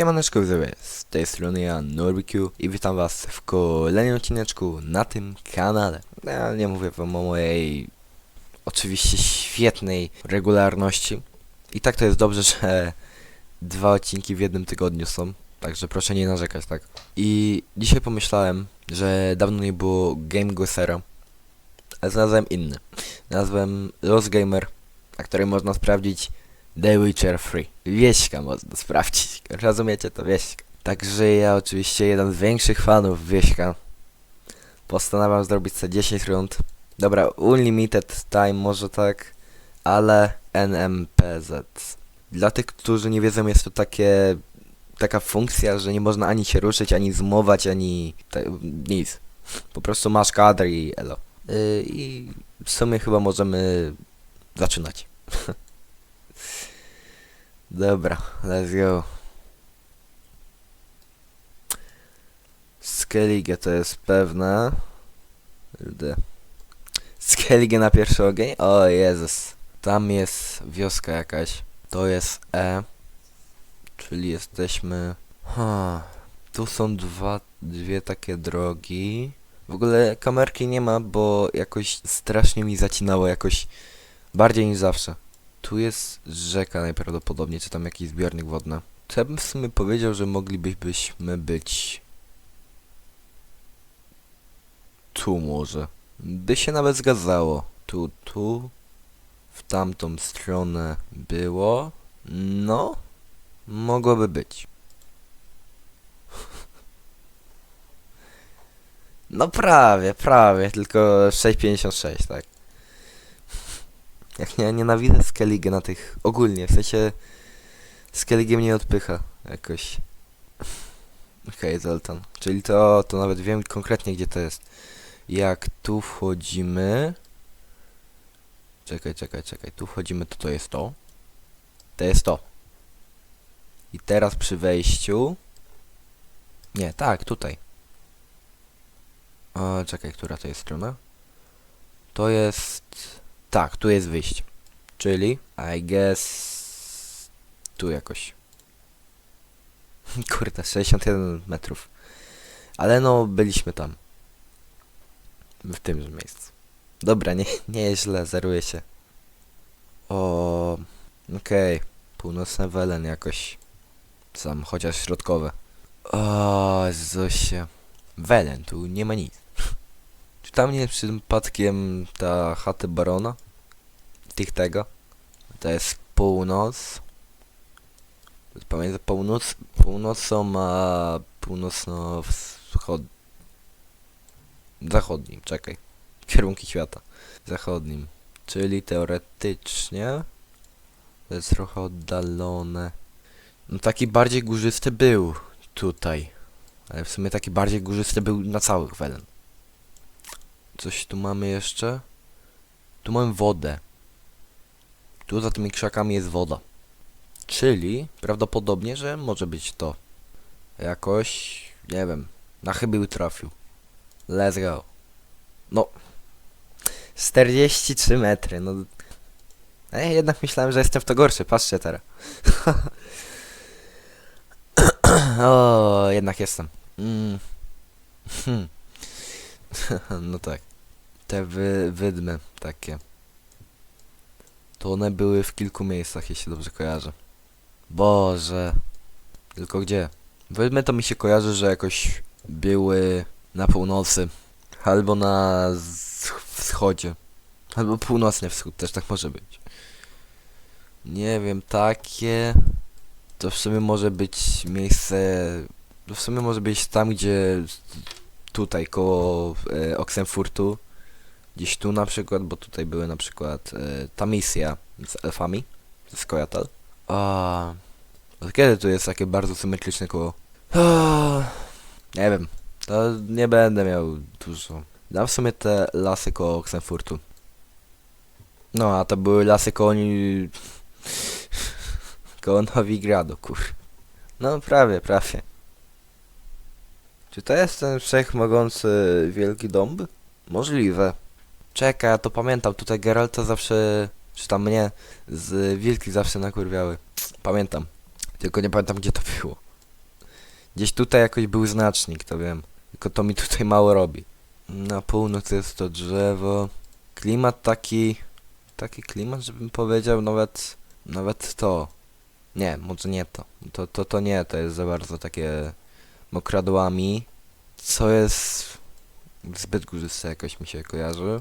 Siemaneczko widzowie, z tej strony ja Norbiq i witam was w kolejnym odcineczku na tym kanale. Ja nie mówię wam o mojej oczywiście świetnej regularności. I tak to jest dobrze, że dwa odcinki w jednym tygodniu są, także proszę nie narzekać, tak? I dzisiaj pomyślałem, że dawno nie było Game Gossera, ale znalazłem inny. Znalazłem Lost Gamer, na którym można sprawdzić The Witcher 3. Wieśka można sprawdzić. Rozumiecie to wieśka. Także ja oczywiście jeden z większych fanów wieśka. Postanawiam zrobić sobie 10 rund. Dobra, Unlimited Time może tak, ale NMPZ. Dla tych, którzy nie wiedzą, jest to takie taka funkcja, że nie można ani się ruszyć, ani zmować, ani te, nic. Po prostu masz kadr i elo. Yy, I w sumie chyba możemy zaczynać. Dobra, let's go. Skellige to jest pewne. Kurde. Skellige na pierwszy ogień? O Jezus. Tam jest wioska jakaś. To jest E. Czyli jesteśmy... Ha. Tu są dwa, dwie takie drogi. W ogóle kamerki nie ma, bo jakoś strasznie mi zacinało, jakoś bardziej niż zawsze. Tu jest rzeka najprawdopodobniej, czy tam jakiś zbiornik wodny. To ja bym w sumie powiedział, że moglibyśmy być... Tu może. By się nawet zgadzało. Tu, tu. W tamtą stronę było. No. Mogłoby być. No prawie, prawie, tylko 6,56, tak. Jak nie, nienawidzę Skellige na tych ogólnie, w sensie Skellige mnie odpycha jakoś. Okej, okay, Zoltan. Czyli to, to nawet wiem konkretnie gdzie to jest. Jak tu wchodzimy... Czekaj, czekaj, czekaj. Tu wchodzimy, to to jest to. To jest to. I teraz przy wejściu... Nie, tak, tutaj. O, czekaj, która to jest strona? To jest... Tak, tu jest wyjście. Czyli, I guess... Tu jakoś. Kurde, 61 metrów. Ale no, byliśmy tam. W tymże miejscu. Dobra, nie, nie jest źle, zeruje się. O, okej. Okay. Północne Welen jakoś. Sam, chociaż środkowe. O, Zosie. Welen, tu nie ma nic. Czy tam nie jest przypadkiem ta chata barona? Tych tego? To jest północ. Pomiędzy północ, północą a północno-wschod... Zachodnim, czekaj. Kierunki świata. Zachodnim. Czyli teoretycznie... To jest trochę oddalone. No taki bardziej górzysty był tutaj. Ale w sumie taki bardziej górzysty był na całych Welen. Coś tu mamy jeszcze? Tu mamy wodę. Tu za tymi krzakami jest woda. Czyli prawdopodobnie, że może być to. Jakoś, nie wiem, na chybił trafił. Let's go. No. 43 metry, no. Ej, jednak myślałem, że jestem w to gorszy, patrzcie teraz. o, jednak jestem. Mm. No tak. Te wy, wydmy takie. To one były w kilku miejscach, jeśli dobrze kojarzę. Boże. Tylko gdzie? Wydmy to mi się kojarzy, że jakoś były na północy. Albo na wschodzie. Albo północny wschód, też tak może być. Nie wiem, takie... To w sumie może być miejsce... To w sumie może być tam, gdzie... Tutaj, koło e, Oxenfurtu. Gdzieś tu na przykład, bo tutaj były na przykład e, ta misja z elfami. Z Koyatal. A od kiedy tu jest takie bardzo symetryczne koło? O, nie wiem. To nie będę miał dużo. Dam w sumie te lasy koło Oxenfurtu. No, a to były lasy koło... koło Nowigradu, kur. No, prawie, prawie. Czy to jest ten wszechmogący wielki dąb? Możliwe. Czekaj, ja to pamiętam, tutaj Geralta zawsze, czy tam mnie, z wilki zawsze nakurwiały. Pamiętam. Tylko nie pamiętam gdzie to było. Gdzieś tutaj jakoś był znacznik, to wiem. Tylko to mi tutaj mało robi. Na północ jest to drzewo. Klimat taki... Taki klimat, żebym powiedział nawet... Nawet to. Nie, może nie to. To, to, to nie, to jest za bardzo takie mokradłami. Co jest zbyt górzyste jakoś mi się kojarzy.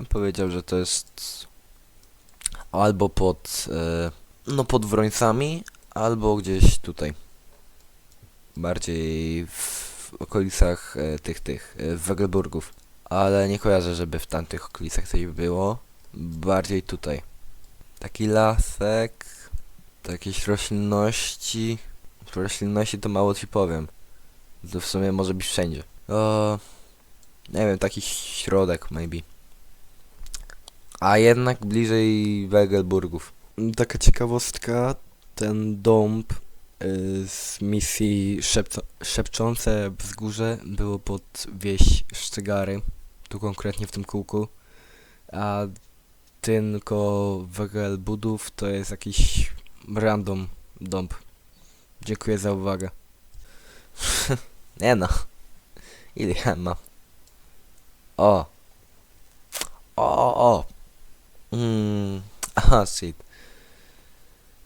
Ja bym powiedział, że to jest albo pod, e, no pod Wrońcami, albo gdzieś tutaj. Bardziej w okolicach e, tych, tych, e, Wegelburgów. Ale nie kojarzę, żeby w tamtych okolicach coś było. Bardziej tutaj. Taki lasek, jakieś roślinności. Roślinności to mało ci powiem. To w sumie może być wszędzie. O, nie wiem, taki środek maybe. A jednak bliżej Wegelburgów. Taka ciekawostka, ten dąb y, z misji Szepco Szepczące Wzgórze było pod wieś Szczegary, tu konkretnie w tym kółku, a tylko Wegelbudów to jest jakiś random dąb. Dziękuję za uwagę. Nie no. Ile ja mam? O. O, o. Mm. Aha, shit.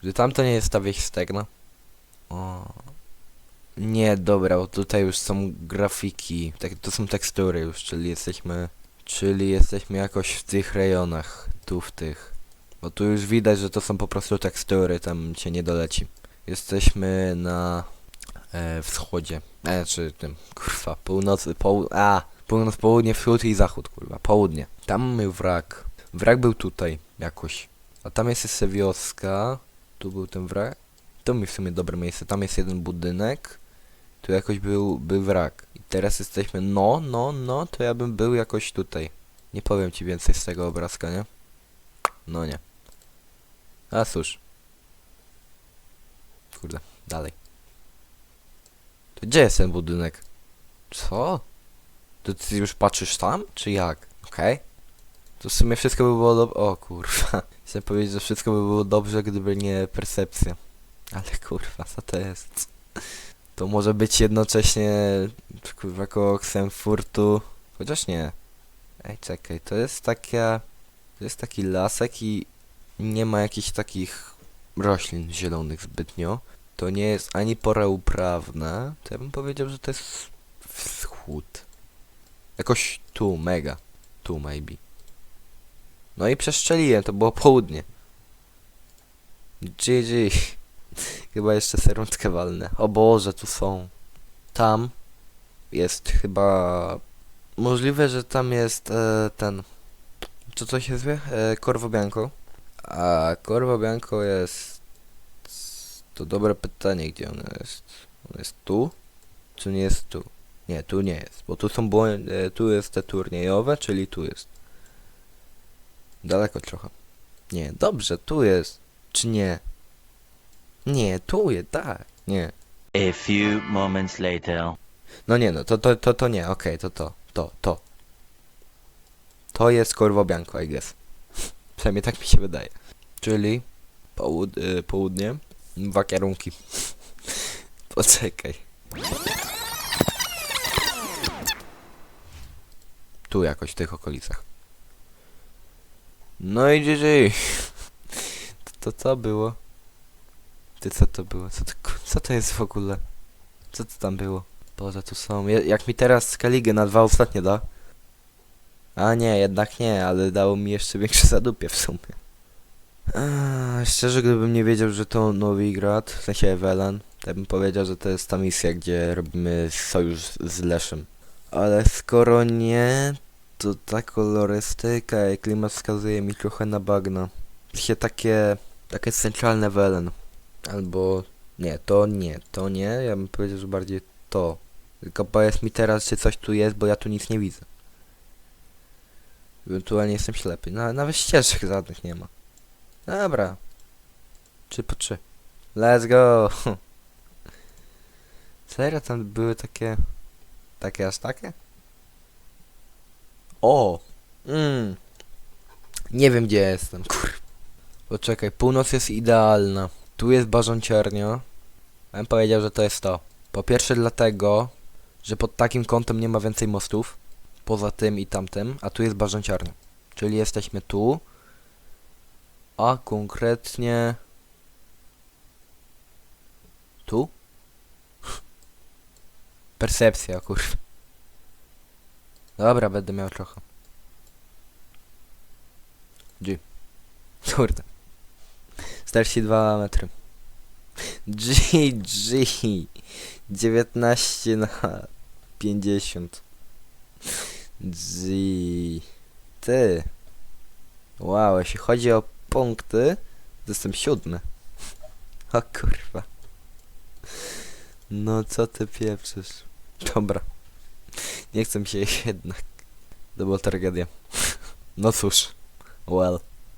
Że tam to nie jest ta wieś stegna? O. Nie, dobra, bo tutaj już są grafiki. Tak, to są tekstury już, czyli jesteśmy... Czyli jesteśmy jakoś w tych rejonach. Tu w tych. Bo tu już widać, że to są po prostu tekstury, tam cię nie doleci. Jesteśmy na e, wschodzie. E, czy tym, kurwa, północy, poł... A! Północ, południe, wschód i zachód, kurwa, południe. Tam mamy wrak. Wrak był tutaj, jakoś. A tam jest jeszcze wioska. Tu był ten wrak. To mi w sumie dobre miejsce. Tam jest jeden budynek. Tu jakoś był, wrak. I teraz jesteśmy, no, no, no, to ja bym był jakoś tutaj. Nie powiem ci więcej z tego obrazka, nie? No nie. A cóż. Kurde, dalej. To gdzie jest ten budynek? Co? To ty już patrzysz tam? Czy jak? Okej. To w sumie wszystko by było dobrze. O kurwa. Chciałem powiedzieć, że wszystko by było dobrze, gdyby nie percepcja. Ale kurwa, co to jest? To może być jednocześnie kurwa koło Ksenfurtu. Chociaż nie. Ej, czekaj, to jest taka... To jest taki lasek i nie ma jakichś takich roślin zielonych zbytnio. To nie jest ani pora uprawna. To ja bym powiedział, że to jest wschód. Jakoś tu, mega. Tu, maybe. No i przeszczeliłem, to było południe. GG. Chyba jeszcze serundkę walnę. O Boże, tu są. Tam jest chyba... Możliwe, że tam jest e, ten... Co to się zwie? E, Corvo Bianco. A Corvo Bianco jest... To dobre pytanie, gdzie on jest. On jest tu? Czy nie jest tu? Nie, tu nie jest, bo tu są błę- e, tu jest te turniejowe, czyli tu jest. Daleko trochę. Nie, dobrze, tu jest. Czy nie? Nie, tu jest, tak. Nie. A few moments later. No nie, no to, to, to, to nie, okej, to, to, to, to. To jest Corvo Bianco, I guess. Przynajmniej tak mi się wydaje. Czyli połud y, południe, dwa kierunki. Poczekaj. Tu jakoś, w tych okolicach. No i GG. To, to co było? Ty co to było? Co to, co to jest w ogóle? Co to tam było? Boże, tu są. Jak mi teraz Skaligę na dwa ostatnie da? A nie, jednak nie, ale dało mi jeszcze większe zadupie w sumie. Eee, szczerze, gdybym nie wiedział, że to Nowigrad, w sensie Ewelan, to bym powiedział, że to jest ta misja, gdzie robimy sojusz z Leszem. Ale skoro nie, to ta kolorystyka i klimat wskazuje mi trochę na bagna. Sensie takie, takie centralne Welen. Albo, nie, to nie, to nie, ja bym powiedział, że bardziej to. Tylko powiedz mi teraz, czy coś tu jest, bo ja tu nic nie widzę. Ewentualnie jestem ślepy. No, nawet ścieżek żadnych nie ma. Dobra. Trzy po trzy. Let's go! Serio tam były takie... Takie aż takie? O! Mm. Nie wiem gdzie jestem, kur... Poczekaj, północ jest idealna. Tu jest bażonciarnia. Ja bym powiedział, że to jest to. Po pierwsze dlatego, że pod takim kątem nie ma więcej mostów. Poza tym i tamtym, a tu jest bażanciarnia. Czyli jesteśmy tu. A konkretnie... Tu? Percepcja, kurwa. Dobra, będę miał trochę. G. Kurde. 42 metry. G, G. 19 na 50. G. Ty. Wow, jeśli chodzi o punkty, to jestem siódmy. O kurwa. No co ty pieprzysz? Dobra. Nie chcę mi się jednak. To była tragedia. No cóż. Well.